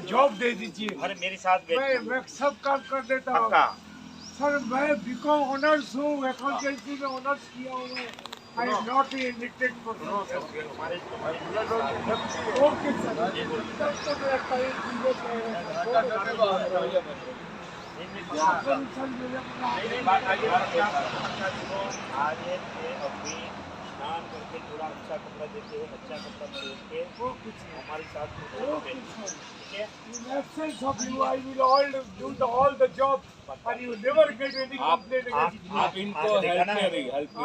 Job दे दीजिए। अरे मेरे साथ मैं मैं सब काम कर देता हूँ। सर मैं बीकॉम ऑनर्स हूँ अकाउंटेंसी में ऑनर्स किया हूँ। मैं आई एम नॉट हमारे ओके सर तब तो ध्यान करके पूरा अच्छा कपड़ा देते हुए अच्छा कपड़ा पहन के हमारे साथ आप इनको हेल्प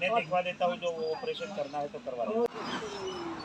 मैं दिखवा देता हूँ जो ऑपरेशन करना है तो करवा देता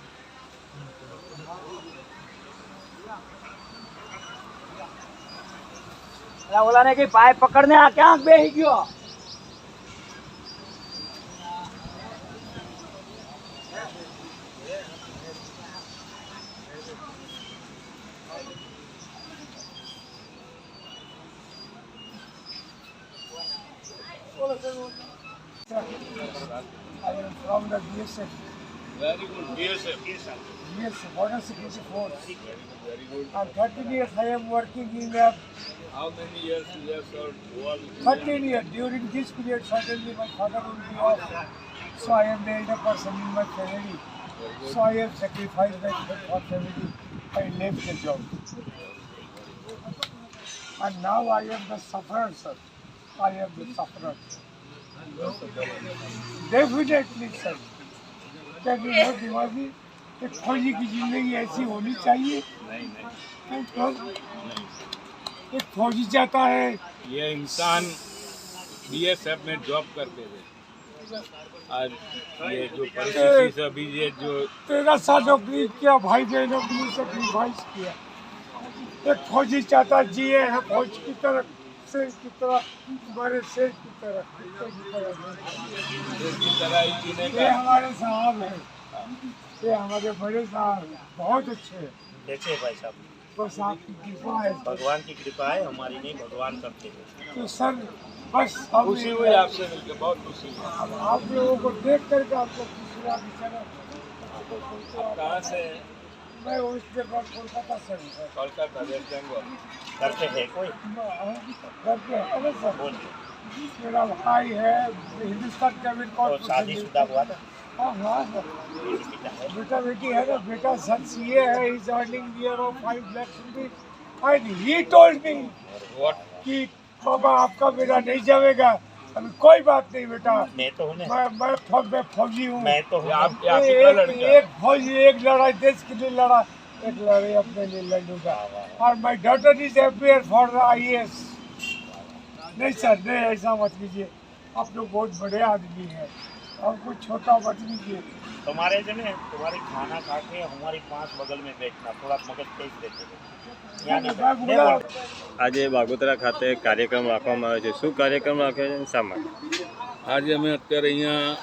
ઓલાને કઈ પાઇપ પકડને આ ક્યાં બેસી ગયો I am from the BSF, Very good. BSF. BSF. Yes, Border Security Force. Very good. And 13 years I am working in the... How many years you have served? 13 years. During this period, suddenly my father will be off. So I am the elder person in my family. So I have sacrificed my for family. I left the job. And now I am the sufferer, sir. I am the sufferer. Definitely, sir. सत्याग्रह दिवाली की फौजी की ज़िंदगी ऐसी होनी चाहिए। तो एक फौजी जाता है। ये इंसान बीएसएफ में जॉब करते थे। आज ये जो परिस्थिति से अभी ये जो तेरह साल नौकरी किया भाई ने नौकरी से भाई किया। एक फौजी चाहता जिए है फौज की तरफ़। शेर की तरह हमारे शेर की तरह। ये हमारे साहब हैं। ये हमारे बड़े साहब हैं। बहुत अच्छे हैं। कैसे भाई साहब बस आपकी कृपा है। भगवान की कृपा है हमारी नहीं भगवान करते हैं। तो सर बस खुशी हुई आपसे मिलकर बहुत खुशी हुई। आप लोगों को देख करके आपको खुशी आप कहाँ से? मैं उस जगह कोलकाता से हूँ सर कोलकाता वेस्ट बंगाल करते हैं कोई घर पे अरे सर बोलिए मेरा भाई है हिंदुस्तान कैबिनेट और शादीशुदा हुआ था हाँ हाँ सर मेरी पिता है बेटा बेटी है ना बेटा सन सी है is earning year of five lakh rupees and he told me what कि बाबा आपका बेटा नहीं जाएगा अभी कोई बात नहीं बेटा। मैं तो हूँ मैं मैं फौज में फौजी हूँ। मैं तो हूँ आप आप एक, लड़का? एक फौजी एक लड़ाई देश के लिए लड़ा। एक लड़ाई अपने लिए लड़ूँगा। और my daughter is appear for the IAS नहीं सर नहीं ऐसा मत कीजिए। आप लोग बहुत बड़े आदमी हैं। और कुछ छोटा मत कीजिए तुम्हारे जो है तुम्हारी खाना खा के हमारी पांच बगल में बैठना थोड़ा मगज तेज देते थे यहाँ नहीं मैं बैठ- बोला આજે બાગોતરા ખાતે કાર્યક્રમ રાખવામાં આવ્યો છે શું કાર્યક્રમ રાખ્યો છે અને શા માટે આજે અમે અત્યારે અહીંયા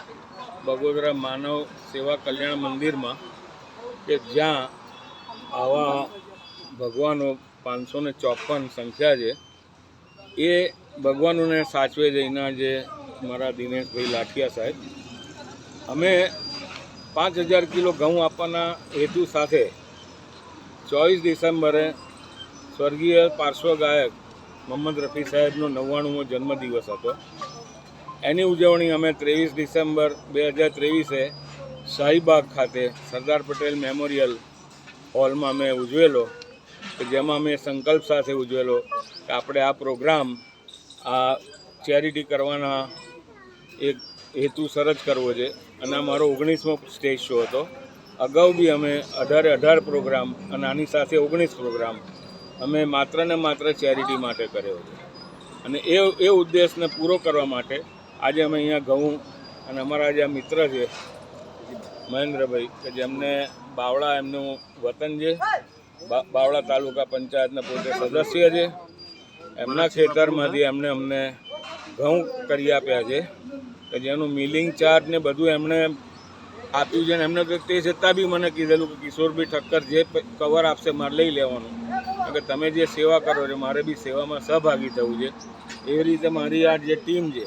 બગોદરા માનવ સેવા કલ્યાણ મંદિરમાં કે જ્યાં આવા ભગવાનો પાંચસો ને ચોપન સંખ્યા છે એ ભગવાનોને સાચવે છે એના જે મારા દિનેશભાઈ લાઠિયા સાહેબ અમે પાંચ હજાર કિલો ઘઉં આપવાના હેતુ સાથે ચોવીસ ડિસેમ્બરે સ્વર્ગીય પાર્શ્વ ગાયક મોહમ્મદ રફી સાહેબનો નવ્વાણુંમો જન્મદિવસ હતો. એની ઉજવણી અમે ત્રેવીસ ડિસેમ્બર બે હજાર ત્રેવીસે શાહીબાગ ખાતે સરદાર પટેલ મેમોરિયલ હોલમાં અમે ઉજવેલો, કે જેમાં અમે સંકલ્પ સાથે ઉજવેલો કે આપણે આ પ્રોગ્રામ, આ ચેરિટી કરવાના એક હેતુસર જ કરવો છે. અને આ મારો ઓગણીસમો સ્ટેજ શો હતો. અગાઉ બી અમે અઢારે અઢાર પ્રોગ્રામ અને આની સાથે ઓગણીસ પ્રોગ્રામ અમે માત્ર ને માત્ર ચેરિટી માટે કર્યો છે અને એ એ ઉદ્દેશને પૂરો કરવા માટે આજે અમે અહીંયા ઘઉં અને અમારા જે મિત્ર છે, મહેન્દ્રભાઈ, કે જેમને બાવળા એમનું વતન છે બાવળા તાલુકા પંચાયતના પોતે સદસ્ય છે, એમના ખેતરમાંથી એમને અમને ઘઉં કરી આપ્યા છે. કે જેનું મિલિંગ ચાર્જ ને બધું એમણે આપ્યું છે ને એમને તો છતાં બી મને કીધેલું કે કિશોરભાઈ ઠક્કર જે કવર આપશે મારે લઈ લેવાનું. કે તમે જે સેવા કરો છો, મારે બી સેવામાં સહભાગી થવું છે. એવી રીતે મારી આ જે ટીમ છે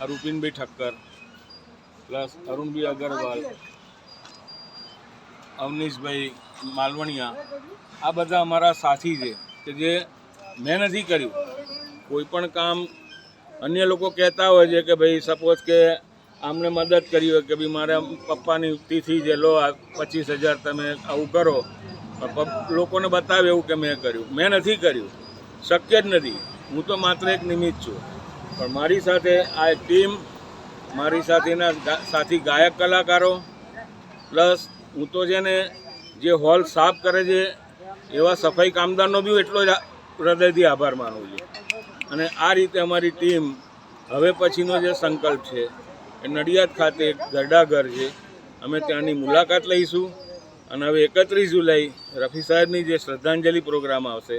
આ રૂપિનભાઈ ઠક્કર, પ્લસ અરુણભાઈ અગરવાલ, અવનીશભાઈ માલવણિયા, આ બધા અમારા સાથી છે કે જે મેં નથી કર્યું. કોઈ પણ કામ અન્ય લોકો કહેતા હોય છે કે ભાઈ સપોઝ કે આમને મદદ કરી હોય કે ભાઈ, મારા પપ્પાની તિથિ છે લો, આ પચીસ હજાર તમે આવું કરો. લોકોને બતાવે એવું કે મેં કર્યું. મેં નથી કર્યું. શક્ય જ નથી. હું તો માત્ર એક નિમિત્ત છું. પણ મારી સાથે આ ટીમ, મારી સાથેના સાથી ગાયક કલાકારો, પ્લસ હું તો છે ને, જે હોલ સાફ કરે છે, એવા સફાઈ કામદારનો બી એટલો જ હૃદયથી આભાર માનું છું. અને આ રીતે અમારી ટીમ હવે પછીનો જે સંકલ્પ છે, એ નડિયાદ ખાતે એક ગરડાઘર છે. અમે ત્યાંની મુલાકાત લઈશું અને હવે એકત્રીસ જુલાઈ રફી સાહેબની જે શ્રદ્ધાંજલિ પ્રોગ્રામ આવશે,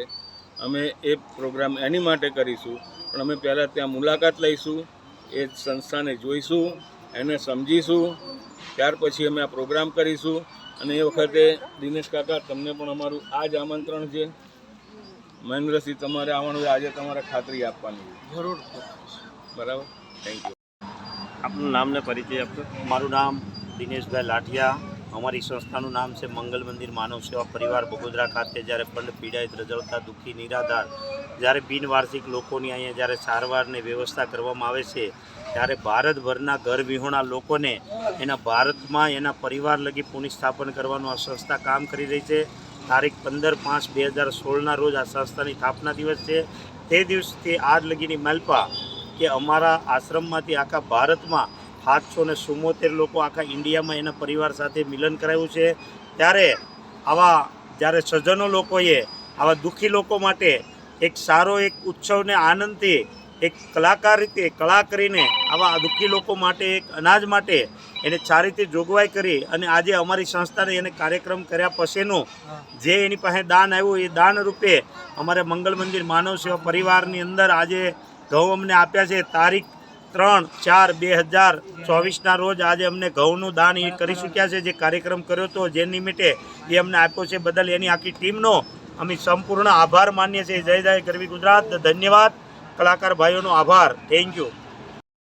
અમે એ પ્રોગ્રામ એની માટે કરીશું. પણ અમે પહેલાં ત્યાં મુલાકાત લઈશું, એ સંસ્થાને જોઈશું, એને સમજીશું, ત્યાર પછી અમે આ પ્રોગ્રામ કરીશું. અને એ વખતે દિનેશ કાકા, તમને પણ અમારું આ જ આમંત્રણ છે. મહેન્દ્રસિંહ તમારે આવવાનું હોય આજે તમારે ખાતરી આપવાની જરૂર. બરાબર? થેન્ક યુ આપનું નામ ને પરિચય આપશો? મારું નામ દિનેશભાઈ લાઠિયા. અમારી સંસ્થાનું નામ છે મંગલ મંદિર માનવ સેવા પરિવાર બગોદરા ખાતે. જ્યારે પંડ પીડાયત રજળતા દુઃખી નિરાધાર જ્યારે બિનવાર્ષિક લોકોની અહીંયા જ્યારે સારવારની વ્યવસ્થા કરવામાં આવે છે ત્યારે ભારતભરના ઘર વિહોણા લોકોને એના ભારતમાં એના પરિવાર લગી પુનઃસ્થાપન કરવાનું આ સંસ્થા કામ કરી રહી છે. તારીખ પંદર પાંચ બે હજાર સોળના રોજ આ સંસ્થાની સ્થાપના દિવસ છે. તે દિવસથી આજ લગીની માલપા કે અમારા આશ્રમમાંથી આખા ભારતમાં સાતસો ને ચુમ્મોતેર લોકો આખા ઇન્ડિયામાં એના પરિવાર સાથે મિલન કરાયું છે. ત્યારે આવા જ્યારે સજ્જનો લોકોએ આવા દુઃખી લોકો માટે એક સારો, એક ઉત્સવને આનંદથી એક કલાકાર રીતે કળા કરીને આવા દુઃખી લોકો માટે, એક અનાજ માટે એને સારી રીતે જોગવાઈ કરી અને આજે અમારી સંસ્થાને એને કાર્યક્રમ કર્યા પછીનું જે એની પાસે દાન આવ્યું, એ દાન રૂપે અમારે મંગલ મંદિર માનવ સેવા પરિવારની અંદર આજે ઘઉં અમને આપ્યા છે. તારીખ ત્રણ ચાર બે હજાર ચોવીસના રોજ આજે અમને ઘઉંનું દાન એ કરી ચૂક્યા છે, જે કાર્યક્રમ કર્યો હતો. જે નિમિત્તે એ અમને આપ્યો છે. બદલ એની આખી ટીમનો અમે સંપૂર્ણ આભાર માનીએ છીએ. જય જય ગરવી ગુજરાત. ધન્યવાદ. કલાકાર ભાઈઓનો આભાર. Thank you